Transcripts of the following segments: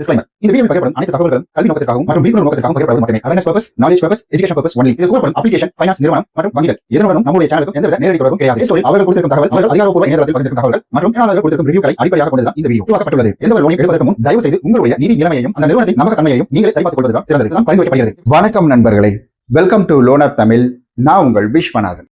Disclaimer. இந்த வீடியோவில் பகிரப்படும் அனைத்து தகவல்களும் கல்வி நோக்கத்திற்காகவும் மற்றும் விழிப்புணர்வு நோக்கத்திற்காகவும் பகிரப்படுவது மட்டுமே. Awareness purpose knowledge purpose education purpose only இது கூறப்படும் அப்ளிகேஷன் ஃபைனான்ஸ் நிறுவனம் மற்றும் வங்கிகள். இதனுடனும் நம்முடைய சேனலுக்கும் எந்தவித நேரடி தொடர்பும் கிடையாது. இந்த ஸ்டோரில் அவர்கள் கொடுத்திருக்கும் தகவல் அவர்கள் அதிகாரப்பூர்வ இணையதளத்தில் பகிர்ந்திருக்கும் தகவல்கள் மற்றும் பயனாளர்கள் கொடுத்திருக்கும் ரிவ்யூக்களை அடிப்படையாக கொண்டுதான் இந்த வீடியோ உருவாக்கப்பட்டுள்ளது. எந்த ஒரு லோனை எடுப்பதற்கு முன் தயவு செய்து உங்களுடைய நிதி நிலைமையையும் அந்த நிறுவனத்தின் நம்பகத்தன்மையையும் நீங்களே சரிபார்த்துக் கொள்வதுதான் சிறந்தது. தான் பரிந்துரைக்கப்படுகிறது. வணக்கம் நண்பர்களே. Welcome to loan app Tamil நான் உங்கள் விஸ்வநாதன்.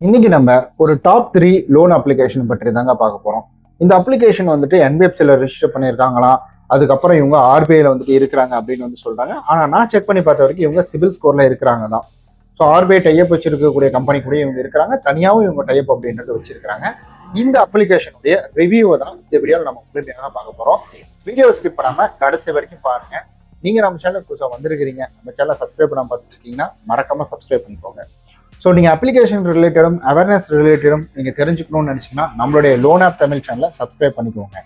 இன்னைக்கு நம்ம ஒரு டாப் த்ரீ லோன் அப்ளிகேஷன் பற்றி தாங்க பார்க்க போறோம். இந்த அப்ளிகேஷன் வந்துட்டு என்பிஎஃப்சியில் ரெஜிஸ்டர் பண்ணியிருக்காங்களா அதுக்கப்புறம் இவங்க ஆர்பிஐல வந்துட்டு இருக்கிறாங்க அப்படின்னு வந்து சொல்றாங்க. ஆனா நான் செக் பண்ணி பார்த்த வரைக்கும் இவங்க சிவில் ஸ்கோர்ல இருக்கிறாங்க தான். ஸோ ஆர்பிஐ டைப் வச்சிருக்கக்கூடிய கம்பெனி கூட இவங்க இருக்கிறாங்க. தனியாகவும் இவங்க டைப் அப்படின்றது வச்சிருக்காங்க இந்த அப்ளிகேஷனுடைய ரிவ்யூவை தான் இந்த வீடியோவில் நம்ம முழுமையாக பார்க்க போறோம். வீடியோ ஸ்கிப் பண்ணாம கடைசி வரைக்கும் பாருங்க. நீங்க நம்ம சேனல் புதுசாக வந்திருக்கிறீங்க நம்ம சேனலை சப்ஸ்கிரைப் பண்ண பார்த்துருக்கீங்கன்னா மறக்காம சப்ஸ்கிரைப் பண்ணிக்கோங்க. ஸோ நீங்கள் அப்ளிகேஷன் ரிலேட்டடும் அவேர்னஸ் ரிலேட்டடும் நீங்கள் தெரிஞ்சுக்கணும்னு நினச்சிங்கன்னா நம்மளுடைய லோன் ஆப் தமிழ் சேனலை சப்ஸ்கிரைப் பண்ணிக்கோங்க.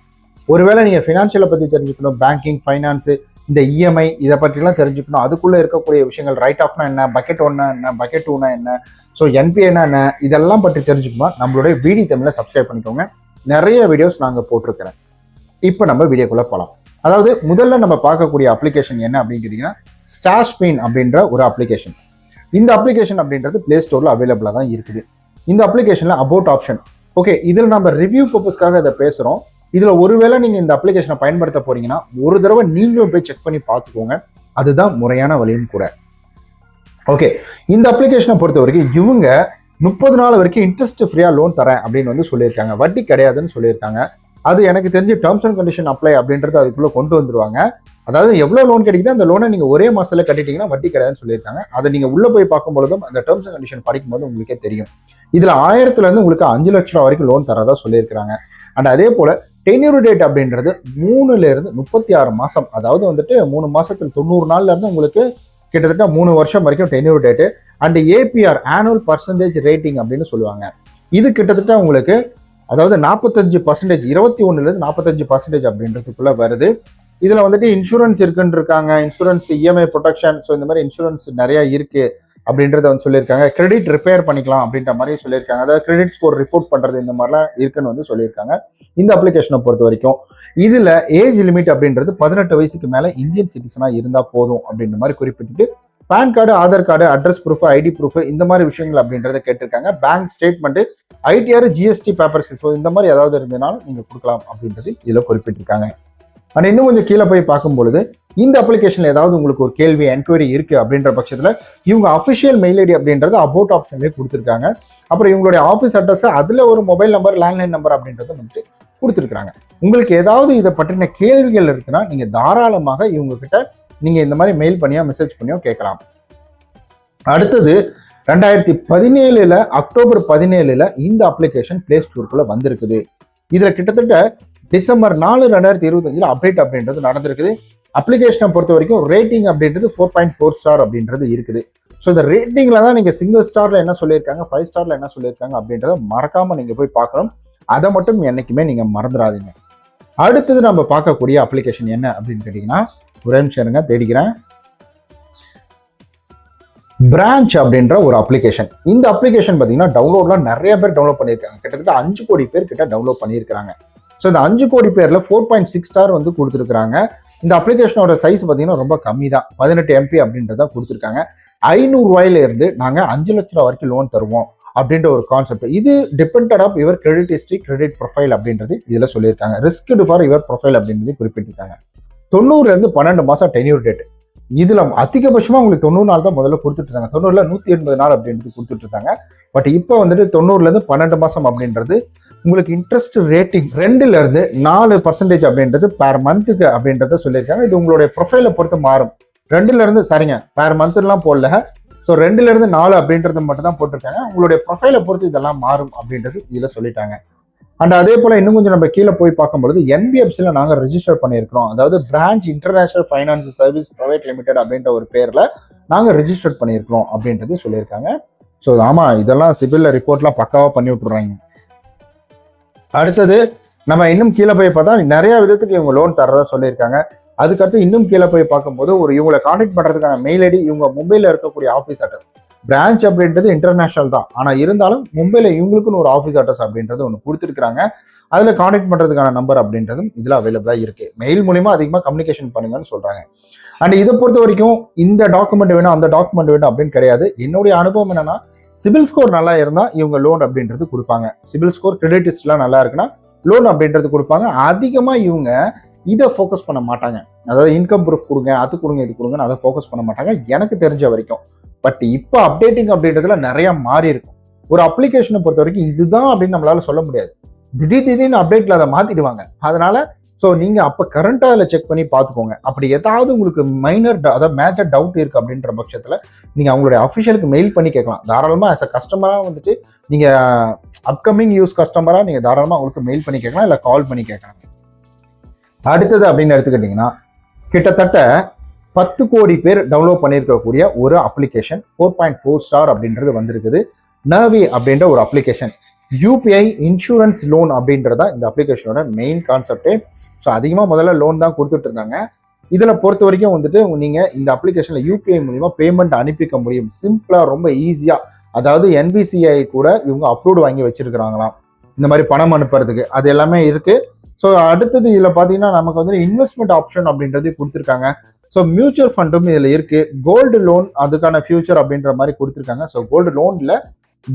ஒருவேளை நீங்கள் ஃபினான்ஷியலை பற்றி தெரிஞ்சுக்கணும் பேங்கிங் ஃபைனான்ஸு இந்த இஎம்ஐ இதை பற்றிலாம் தெரிஞ்சுக்கணும். அதுக்குள்ளே இருக்கக்கூடிய விஷயங்கள் ரைட் ஆஃப்னா என்ன பக்கெட் ஒன்னா என்ன பக்கெட் டூனா என்ன ஸோ என்பிஏனா என்ன இதெல்லாம் பற்றி தெரிஞ்சுக்கணும் நம்மளுடைய பிடி தமிழை சப்ஸ்கிரைப் பண்ணிக்கோங்க. நிறைய வீடியோஸ் நாங்கள் போட்டிருக்கிறேன். இப்போ நம்ம வீடியோக்குள்ளே போகலாம் அதாவது முதல்ல நம்ம பார்க்கக்கூடிய அப்ளிகேஷன் என்ன அப்படின்னு கேட்டிங்கன்னா ஸ்டாஷ்பின் அப்படின்ற ஒரு அப்ளிகேஷன் இந்த அப்ளிகேஷன் அப்படின்றது பிளே ஸ்டோரில் அவைலபிளாக தான் இருக்குது. இந்த அப்ளிகேஷனில் அபவுட் ஆப்ஷன் ஓகே இதில் நம்ம ரிவ்யூ பர்பஸ்க்காக இதை பேசுகிறோம் இதில் ஒருவேளை நீங்கள் இந்த அப்ளிகேஷனை பயன்படுத்த போறீங்கன்னா ஒரு தடவை நீங்களும் போய் செக் பண்ணி பார்த்துக்கோங்க. அதுதான் முறையான வழியும் கூட. ஓகே இந்த அப்ளிகேஷனை பொறுத்த வரைக்கும் இவங்க முப்பது நாள் வரைக்கும் இன்ட்ரெஸ்ட் ஃப்ரீயாக லோன் தரேன் அப்படின்னு வந்து சொல்லியிருக்காங்க. வட்டி கிடையாதுன்னு சொல்லியிருக்காங்க. அது எனக்கு தெரிஞ்சு டேர்ம்ஸ் அண்ட் கண்டிஷன் அப்ளை அப்படின்றது அதுக்குள்ளே கொண்டு வந்துருவாங்க. அதாவது எவ்வளோ லோன் கிடைக்குதோ அந்த லோனை நீங்கள் ஒரே மாதத்தில் கட்டிட்டீங்கன்னா வட்டி கிடையாதுன்னு சொல்லியிருக்காங்க. அதை நீங்கள் உள்ளே போய் பார்க்கும்பொழுதும் அந்த டேர்ம்ஸ் அண்ட் கண்டிஷன் படிக்கும்போது உங்களுக்கே தெரியும். இதில் ஆயிரத்துலேருந்து உங்களுக்கு அஞ்சு லட்ச ரூபா வரைக்கும் லோன் தரதா சொல்லியிருக்கிறாங்க. அண்ட் அதே போல் டென்யூர் டேட் அப்படின்றது மூணுலேருந்து முப்பத்தி ஆறு மாதம் அதாவது வந்துட்டு மூணு மாதத்தில் தொண்ணூறு நாள்ல இருந்து உங்களுக்கு கிட்டத்தட்ட மூணு வருஷம் வரைக்கும் tenure date and APR annual percentage rating அப்படின்னு சொல்லுவாங்க. இது கிட்டத்தட்ட உங்களுக்கு அதாவது நாற்பத்தஞ்சு பர்சன்டேஜ் இருபத்தி ஒன்றுலேருந்து நாற்பத்தஞ்சு பர்சன்டேஜ் அப்படின்றதுக்குள்ளே வருது. இதில் வந்துட்டு இன்சூரன்ஸ் இருக்குன்னு இருக்காங்க. இன்சூரன்ஸ் இஎம்ஐ ப்ரொடெக்ஷன் ஸோ இந்த மாதிரி இன்சூரன்ஸ் நிறையா இருக்குது அப்படின்றத வந்து சொல்லியிருக்காங்க. கிரெடிட் ரிப்பேர் பண்ணிக்கலாம் அப்படின்ற மாதிரி சொல்லியிருக்காங்க. அதாவது கிரெடிட் ஸ்கோர் ரிப்போர்ட் பண்ணுறது இந்த மாதிரிலாம் இருக்குன்னு வந்து சொல்லியிருக்காங்க. இந்த அப்ளிகேஷனை பொறுத்த வரைக்கும். இதில் ஏஜ் லிமிட் அப்படின்றது பதினெட்டு வயசுக்கு மேலே இந்தியன் சிட்டிசனாக இருந்தால் போதும் அப்படின்ற மாதிரி குறிப்பிட்டுட்டு PAN card Aadhaar card address proof ID proof இந்த மாதிரி விஷயங்கள் அப்படின்றத கேட்டிருக்காங்க. Bank statement ITR GST papers so இந்த மாதிரி ஏதாவது இருந்ததுனாலும் நீங்கள் கொடுக்கலாம் அப்படின்றது இதில் குறிப்பிட்டிருக்காங்க. அண்ட் இன்னும் கொஞ்சம் கீழே போய் பார்க்கும்பொழுது இந்த அப்ளிகேஷன்ல ஏதாவது உங்களுக்கு ஒரு கேள்வி என்கொயரி இருக்கு அப்படின்ற பட்சத்துல இவங்க அஃபிஷியல் மெயில் ஐடி அப்படின்றது அபவுட் ஆப்ஷன்லேயே கொடுத்துருக்காங்க. அப்புறம் இவங்களுடைய ஆஃபீஸ் அட்ரஸ் அதுல ஒரு மொபைல் நம்பர் லேண்ட்லைன் நம்பர் அப்படின்றத வந்துட்டு கொடுத்துருக்காங்க உங்களுக்கு ஏதாவது இதை பற்றின கேள்விகள் இருக்குன்னா நீங்க தாராளமாக இவங்க கிட்ட நீங்க இந்த மாதிரி மெயில் பண்ணியோ மெசேஜ் பண்ணியோ கேட்கலாம். அடுத்தது ரெண்டாயிரத்தி பதினேழுல அக்டோபர் பதினேழுல இந்த அப்ளிகேஷன் பிளே ஸ்டோருக்குள்ள வந்திருக்குது. இதுல கிட்டத்தட்ட டிசம்பர் நாலு ரெண்டாயிரத்தி இருபத்தஞ்சில் அப்டேட் அப்படின்றது நடந்திருக்குது. அப்ளிகேஷனை பொறுத்த வரைக்கும் ரேட்டிங் அப்படின்றது ஃபோர் பாயிண்ட் ஃபோர் ஸ்டார் அப்படின்றது இருக்குது. ஸோ இந்த ரேட்டிங்கில் தான் நீங்கள் சிங்கிள் ஸ்டாரில் என்ன சொல்லியிருக்காங்க ஃபைவ் ஸ்டாரில் என்ன சொல்லியிருக்காங்க அப்படின்றத மறக்காமல் நீங்கள் போய் பார்க்கணும். அதை மட்டும் என்றைக்குமே நீங்கள் மறந்துடாதீங்க. அடுத்தது நம்ம பார்க்கக்கூடிய அப்ளிகேஷன் என்ன அப்படின்னு கேட்டிங்கன்னா ஒரே நிமிஷம் இருங்க தேடிக்கிறேன். பிரான்ச் அப்படின்ற ஒரு அப்ளிகேஷன் இந்த அப்ளிகேஷன் பார்த்தீங்கன்னா டவுன்லோட்லாம் நிறைய பேர் டவுன்லோட் பண்ணியிருக்காங்க. கிட்டத்தட்ட அஞ்சு கோடி பேர் கிட்ட டவுன்லோட் பண்ணியிருக்காங்க ஸோ இந்த அஞ்சு கோடி பேரில் ஃபோர் பாயிண்ட் சிக்ஸ் ஸ்டார் வந்து கொடுத்துருக்குறாங்க. இந்த அப்ளிகேஷனோட சைஸ் பார்த்தீங்கன்னா ரொம்ப கம்மி தான் பதினெட்டு எம்பி அப்படின்றத கொடுத்துருக்காங்க. ஐநூறுரூவாயிலேருந்து நாங்கள் அஞ்சு லட்ச ரூபா வரைக்கும் லோன் தருவோம் அப்படின்ற ஒரு கான்செப்ட் இது டிபெண்டட் ஆஃப் இவர் கிரெடிட் ஹிஸ்ட்ரி கிரெடிட் ப்ரொஃபைல் அப்படின்றது இதில் சொல்லியிருக்காங்க. ரிஸ்க்டு ஃபார் யுவர் ப்ரொஃபைல் அப்படின்றது குறிப்பிட்டிருக்காங்க. தொண்ணூறுலேருந்து பன்னெண்டு மாதம் டென்யூர் டேட் இதில் அதிகபட்சமாக உங்களுக்கு தொண்ணூறு நாள் தான் முதல்ல கொடுத்துட்டு இருந்தாங்க. நூற்றி எண்பது நாள் அப்படின்றது கொடுத்துட்டு இருந்தாங்க. பட் இப்போ வந்துட்டு தொண்ணூறுலேருந்து பன்னெண்டு மாதம் அப்படின்றது உங்களுக்கு இன்ட்ரெஸ்ட் ரேட்டிங் ரெண்டுலேருந்து நாலு பர்சன்டேஜ் அப்படின்றது பேர் மந்த்துக்கு அப்படின்றத சொல்லியிருக்காங்க. இது உங்களுடைய ப்ரொஃபைலை பொறுத்து மாறும். ரெண்டுலேருந்து சரிங்க பேர் மந்த்லாம் போடல. ஸோ ரெண்டுலேருந்து நாலு அப்படின்றது மட்டும் தான் போட்டிருக்காங்க. உங்களுடைய ப்ரொஃபைலை பொறுத்து இதெல்லாம் மாறும் அப்படின்றது இதில் சொல்லிட்டாங்க. அண்ட் அதே போல் இன்னும் கொஞ்சம் நம்ம கீழே போய் பார்க்கும்பொழுது என்பிஎஃப்சியில் நாங்கள் ரெஜிஸ்டர் பண்ணியிருக்கிறோம். அதாவது branch international finance service private limited அப்படின்ற ஒரு பேரில் நாங்கள் ரெஜிஸ்டர் பண்ணியிருக்கிறோம் அப்படின்றது சொல்லியிருக்காங்க. ஸோ ஆமாம் இதெல்லாம் சிபில்ல ரிப்போர்ட்லாம் பக்காவாக பண்ணி விட்டுறாங்க. அடுத்தது நம்ம இன்னும் கீழே போய் பார்த்தா நிறைய விதத்துக்கு இவங்க லோன் தர்றதா சொல்லியிருக்காங்க. அதுக்கடுத்து இன்னும் கீழே போய் பார்க்கும்போது ஒரு இவங்களை காண்டாக்ட் பண்றதுக்கான மெயில் ஐடி இவங்க மும்பையில் இருக்கக்கூடிய ஆஃபீஸ் அட்ரஸ் பிரான்ச் அப்படின்றது இன்டர்நேஷனல் தான். ஆனால் இருந்தாலும் மும்பையில் இவங்களுக்குன்னு ஒரு ஆஃபீஸ் அட்ரஸ் அப்படின்றது ஒன்று கொடுத்துருக்காங்க அதில் காண்டாக்ட் பண்ணுறதுக்கான நம்பர் அப்படின்றதும் இதில் அவைலபிளாக இருக்குது மெயில் மூலிமா அதிகமாக கம்யூனிகேஷன் பண்ணுங்கன்னு சொல்கிறாங்க அண்ட் இதை பொறுத்த வரைக்கும் இந்த டாக்குமெண்ட் வேணும் அந்த டாக்குமெண்ட் வேணும் அப்படின்னு கிடையாது. என்னுடைய அனுபவம் என்னன்னா சிபில் ஸ்கோர் நல்லா இருந்தால் இவங்க லோன் அப்படின்றது கொடுப்பாங்க. சிபில் ஸ்கோர் கிரெடிட் ஹிஸ்ட்லாம் நல்லா இருக்குன்னா லோன் அப்படின்றது கொடுப்பாங்க. அதிகமாக இவங்க இதை ஃபோக்கஸ் பண்ண மாட்டாங்க. அதாவது இன்கம் ப்ரூஃப் கொடுங்க அது கொடுங்க இது கொடுங்கன்னு அதை ஃபோக்கஸ் பண்ண மாட்டாங்க. எனக்கு தெரிஞ்ச வரைக்கும். பட் இப்போ அப்டேட்டிங் அப்படின்றதுல நிறையா மாறி இருக்கும் ஒரு அப்ளிகேஷனை பொறுத்த வரைக்கும் இதுதான் அப்படின்னு நம்மளால சொல்ல முடியாது. திடீர் திடீர்னு அப்டேட்டில் அதை மாற்றிடுவாங்க அதனால ஸோ நீங்கள் அப்போ கரண்ட்டாக அதில் செக் பண்ணி பார்த்துக்கோங்க. அப்படி ஏதாவது உங்களுக்கு மைனர் அதாவது மேஜர் டவுட் இருக்குது அப்படின்ற பட்சத்தில் நீங்கள் அவங்களுடைய அஃபிஷியலுக்கு மெயில் பண்ணி கேட்கலாம். தாராளமாக ஆஸ் அ கஸ்டமராக வந்துட்டு நீங்கள் அப்கமிங் யூஸ் கஸ்டமராக நீங்கள் தாராளமாக அவங்களுக்கு மெயில் பண்ணி கேட்கலாம் இல்லை கால் பண்ணி கேட்கலாம். அடுத்தது அப்படின்னு எடுத்துக்கிட்டிங்கன்னா கிட்டத்தட்ட பத்து கோடி பேர் டவுன்லோட் பண்ணியிருக்கக்கூடிய ஒரு application four point four star அப்படின்றது வந்திருக்குது. நர்வி அப்படின்ற ஒரு அப்ளிகேஷன் யூபிஐ இன்சூரன்ஸ் லோன் அப்படின்றதா இந்த அப்ளிகேஷனோட மெயின் கான்செப்டே ஸோ அதிகமாக முதல்ல லோன் தான் கொடுத்துட்டு இருந்தாங்க இதில் பொறுத்த வரைக்கும் வந்துட்டு நீங்கள் இந்த அப்ளிகேஷனில் யூபிஐ மூலிமா பேமெண்ட் அனுப்பிக்க முடியும். சிம்பிளாக ரொம்ப ஈஸியாக அதாவது என்பிசிஐ கூட இவங்க அப்ரூவ்டு வாங்கி வச்சுருக்கிறாங்களாம். இந்த மாதிரி பணம் அனுப்புறதுக்கு. அது எல்லாமே இருக்குது ஸோ அடுத்தது இதில் பார்த்தீங்கன்னா நமக்கு வந்து இன்வெஸ்ட்மெண்ட் ஆப்ஷன் அப்படின்றது கொடுத்துருக்காங்க. ஸோ மியூச்சுவல் ஃபண்டும் இதில் இருக்குது கோல்டு லோன் அதுக்கான ஃபியூச்சர் அப்படின்ற மாதிரி கொடுத்துருக்காங்க. ஸோ கோல்டு லோனில்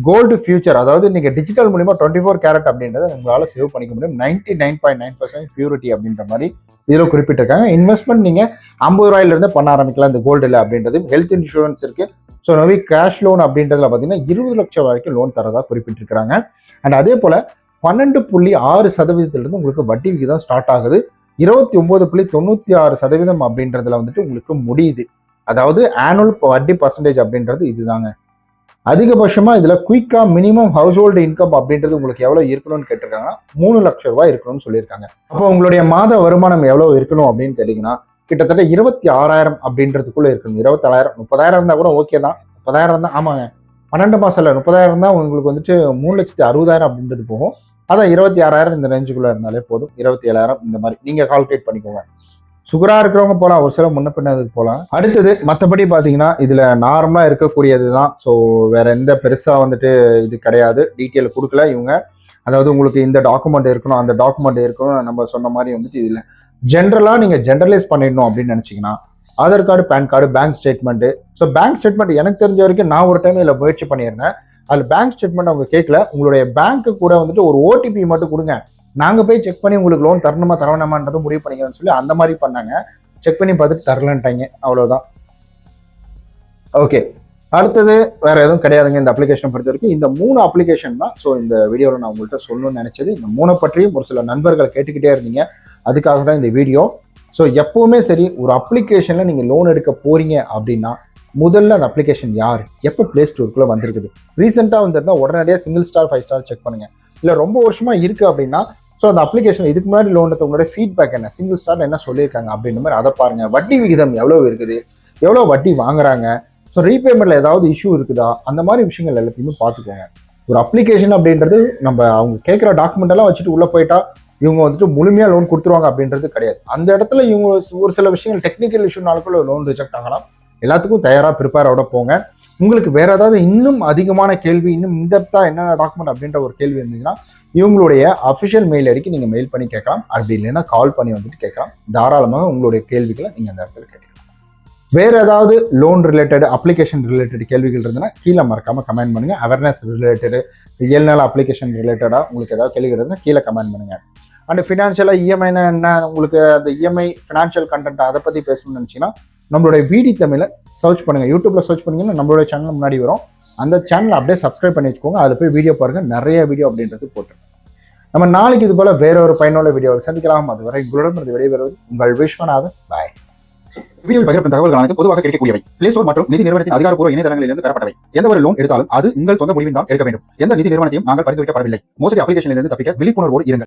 கோல்டு ஃபியூச்சர் அதாவது நீங்கள் டிஜிட்டல் மூலிமா டுவெண்ட்டி ஃபோர் கேரட் அப்படின்றத உங்களால் சேவ் பண்ணிக்க முடியும். Ninety nine point nine percent purity அப்படின்ற மாதிரி இதில் குறிப்பிட்டிருக்காங்க. இன்வெஸ்ட்மெண்ட் நீங்கள் ஐம்பது ரூபாயிலிருந்து பண்ண ஆரம்பிக்கலாம் இந்த கோல்டில் அப்படின்றது ஹெல்த் இன்சூரன்ஸ் இருக்குது ஸோ நவி கேஷ் லோன் அப்படின்றதுல பார்த்தீங்கன்னா இருபது லட்சம் வரைக்கும் லோன் தரதாக குறிப்பிட்டிருக்கிறாங்க. அண்ட் அதே போல் பன்னெண்டு புள்ளி ஆறு சதவீதத்திலிருந்து உங்களுக்கு வட்டி விகிதம் ஸ்டார்ட் ஆகுது. இருபத்தி ஒம்பது புள்ளி தொண்ணூற்றி ஆறு சதவீதம் அப்படின்றதுல வந்துட்டு உங்களுக்கு முடியுது. அதாவது ஆனுவல் வட்டி பர்சன்டேஜ் அப்படின்றது இதுதாங்க. அதிகபட்சமா இதுல குயிக்கா மினிமம் ஹவுஸ் ஹோல்டு இன்கம் அப்படின்றது உங்களுக்கு எவ்வளவு இருக்கணும்னு கேட்டிருக்காங்கன்னா மூணு லட்ச ரூபாய் இருக்கணும்னு சொல்லியிருக்காங்க. அப்போ உங்களுடைய மாத வருமானம் எவ்வளவு இருக்கணும் அப்படின்னு கேட்டீங்கன்னா கிட்டத்தட்ட இருபத்தி ஆறாயிரம் அப்படின்றதுக்குள்ளே இருக்கணும். இருபத்தாயிரம் முப்பதாயிரம் இருந்தால் கூட ஓகே தான். முப்பதாயிரம் தான் ஆமாங்க. பன்னெண்டு மாதம் இல்லை முப்பதாயிரம் தான் உங்களுக்கு வந்துட்டு மூணு லட்சத்தி அறுபதாயிரம் அப்படின்றது போகும். அதான் இருபத்தி ஆறாயிரம் இந்த ரேஞ்சுக்குள்ள இருந்தாலே போதும். இருபத்தி ஏழாயிரம் இந்த மாதிரி நீங்க கால்குலேட் பண்ணிக்கோங்க. சுகரா இருக்கிறவங்க போகலாம் ஒரு சில முன்ன பின்னதுக்கு போகலாம் அடுத்தது மற்றபடி பார்த்தீங்கன்னா இதுல நார்மலா இருக்கக்கூடியது தான் ஸோ வேற எந்த பெருசா வந்துட்டு இது கிடையாது. டீட்டெயில் கொடுக்கல இவங்க. அதாவது உங்களுக்கு இந்த டாக்குமெண்ட் இருக்கணும் அந்த டாக்குமெண்ட் இருக்கணும் நம்ம சொன்ன மாதிரி வந்துட்டு இதுல. ஜென்ரலா நீங்க ஜென்ரலைஸ் பண்ணிடணும் அப்படின்னு நினைச்சீங்கன்னா Aadhaar card PAN card bank statement so bank statement எனக்கு தெரிஞ்ச வரைக்கும் நான் ஒரு டைம் இதில் முயற்சி பண்ணியிருந்தேன். அதில் பேங்க் ஸ்டேட்மெண்ட் அவங்க கேட்கல உங்களுடைய பேங்க்கு கூட வந்துட்டு ஒரு ஓடிபி மட்டும் கொடுங்க. நாங்கள் போய் செக் பண்ணி உங்களுக்கு லோன் தரணுமா தரவேணாமான்றதும் முடிவு பண்ணிக்கிறோம்னு சொல்லி அந்த மாதிரி பண்ணாங்க. செக் பண்ணி பார்த்துட்டு தரலன்ட்டாங்க. அவ்வளோதான் ஓகே அடுத்தது வேற எதுவும் கிடையாதுங்க இந்த அப்ளிகேஷனை பொறுத்த வரைக்கும் இந்த மூணு அப்ளிகேஷன் தான். ஸோ இந்த வீடியோவில் நான் உங்கள்கிட்ட சொல்லணும்னு நினச்சது. இந்த மூணை பற்றியும் ஒரு சில நண்பர்கள் கேட்டுக்கிட்டே இருந்தீங்க. அதுக்காக தான் இந்த வீடியோ ஸோ எப்போவுமே சரி ஒரு அப்ளிகேஷனில் நீங்கள் லோன் எடுக்க போகிறீங்க அப்படின்னா முதல்ல அந்த அப்ளிகேஷன் யார்? எப்போ ப்ளே ஸ்டோருக்குள்ளே வந்திருக்குது? ரீசெண்டாக வந்திருந்தால் உடனடியாக single star five star check பண்ணுங்க. இல்லை ரொம்ப வருஷமாக இருக்கு அப்படின்னா ஸோ அந்த அப்ளிகேஷன் இதுக்கு முன்னாடி லோன் எடுத்தவங்களோட ஃபீட்பேக் என்ன? சிங்கிள் ஸ்டார் என்ன சொல்லியிருக்காங்க அப்படின்ற மாதிரி அதை பாருங்க. வட்டி விகிதம் எவ்வளோ இருக்குது? எவ்வளோ வட்டி வாங்குறாங்க? ஸோ ரீபேமெண்ட்ல ஏதாவது இஷ்யூ இருக்குதா? அந்த மாதிரி விஷயங்கள் எல்லாத்தையுமே பார்த்துக்கோங்க. ஒரு அப்ளிகேஷன் அப்படின்றது நம்ம அவங்க கேட்குற டாக்குமெண்ட் எல்லாம் வச்சுட்டு உள்ளே போயிட்டா இவங்க வந்துட்டு முழுமையாக லோன் கொடுத்துருவாங்க அப்படின்றது கிடையாது. அந்த இடத்துல இவங்க ஒரு சில விஷயங்கள் டெக்னிக்கல் இஷ்யூனாலுக்குள்ள லோன் ரிஜெக்ட் ஆகலாம். எல்லாத்துக்கும் தயாராக ப்ரிப்பேரோட போங்க. உங்களுக்கு வேற ஏதாவது இன்னும் அதிகமான கேள்வி இன்னும் இன்டெப்தா என்னென்ன டாக்குமெண்ட் அப்படின்ற ஒரு கேள்வி இருந்தீங்கன்னா இவங்களுடைய அஃபிஷியல் மெயில் ஐடிக்கு நீங்கள் மெயில் பண்ணி கேட்கலாம். அப்படி இல்லைன்னா கால் பண்ணி வந்துட்டு கேட்கலாம். தாராளமாக உங்களுடைய கேள்விகளை நீங்கள் அந்த இடத்துல கேட்கலாம். வேற ஏதாவது லோன் ரிலேட்டட் அப்ளிகேஷன் ரிலேட்டட் கேள்விகள் இருந்ததுன்னா கீழே மறக்காம கமெண்ட் பண்ணுங்க. அவேர்னஸ் ரிலேட்டடு ஏழு அப்ளிகேஷன் ரிலேட்டடாக உங்களுக்கு ஏதாவது கேள்விகள் இருந்தால் கீழே கமெண்ட் பண்ணுங்க. அண்ட் ஃபினான்ஷியலாக இஎம்ஐனா என்ன? உங்களுக்கு அந்த இஎம்ஐ ஃபினான்ஷியல் கண்டென்ட் அதை பற்றி பேசணும்னு நினச்சிங்கன்னா நம்மளுடைய விடி தமிழை சர்ச் பண்ணுங்க. யூடியூப்ல சர்ச் பண்ணீங்கன்னா நம்மளுடைய சேனல் முன்னாடி வரும். அந்த சேனல் அப்படியே சப்ஸ்கிரைப் பண்ணி வச்சுக்கோங்க. அதில் போய் வீடியோ பாருங்க. நிறைய வீடியோ அப்படின்றது போட்டுருக்கோம். நம்ம நாளைக்கு இது போல வேற ஒரு பயனுள்ள வீடியோவில் சந்திக்கலாம். அதுவரை உங்களிடம் விடைபெறுவது உங்கள் விஸ்வநாதன். பாய் வீடியோவில் பகிரப்படும் தகவல்கள் அனைத்து பொதுவாக கிடைக்கக்கூடியவை. பிளே ஸ்டோர் மற்றும் நிதி நிறுவனத்தின் அதிகாரப்பூர்வ இணையதளங்களிலிருந்து பெறப்பட்டவை. எந்த ஒரு லோன் எடுத்தாலும் அது உங்கள் சொந்த முடிவில் தான் எடுக்க வேண்டும். எந்த நிதி நிறுவனத்தையும் நாங்கள் பரிந்துரைக்கப்படவில்லை. மோசடி அப்ளிகேஷனிலிருந்து தப்பிக்க விழிப்புணர்வோடு இருங்கள்.